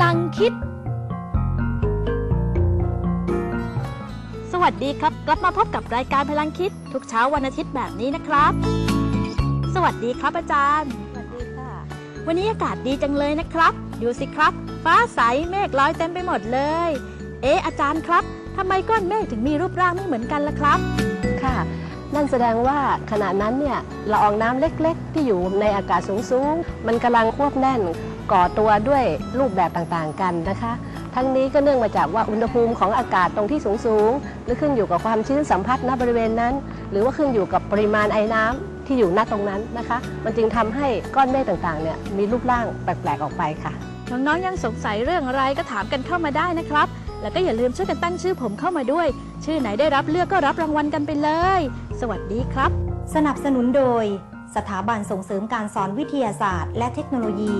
ลังคิด สวัสดีครับ กลับมาพบกับรายการพลังคิด ทุกเช้าวันอาทิตย์แบบนี้นะครับ สวัสดีครับอาจารย์ สวัสดีค่ะ วันนี้อากาศดีจังเลยนะครับ ดูสิครับ ฟ้าใสเมฆลอยเต็มไปหมดเลย เอ๊ะอาจารย์ครับทำไมก้อนเมฆถึงมีรูปร่างไม่เหมือนกันล่ะครับค่ะ นั่นแสดงว่าขณะนั้นเนี่ยละอองน้ำเล็กๆ ที่อยู่ในอากาศสูงๆ มันกำลังควบแน่นก่อตัวด้วยรูปแบบต่างๆกันนะคะ ทั้งนี้ก็เนื่องมาจากว่าอุณหภูมิของอากาศตรงที่สูงๆหรือขึ้นอยู่กับความชื้นสัมผัสณบริเวณนั้น หรือว่าขึ้นอยู่กับปริมาณไอ้น้ำที่อยู่ณตรงนั้นนะคะ มันจึงทำให้ก้อนเมฆต่างๆเนี่ยมีรูปร่างแปลกๆออกไปค่ะน้องๆยังสงสัยเรื่องอะไรก็ถามกันเข้ามาได้นะครับ แล้วก็อย่าลืมช่วยกันตั้งชื่อผมเข้ามาด้วย ชื่อไหนได้รับเลือกก็รับรางวัลกันไปเลย สวัสดีครับ สนับสนุนโดย สถาบันส่งเสริมการสอนวิทยาศาสตร์ และเทคโนโลยี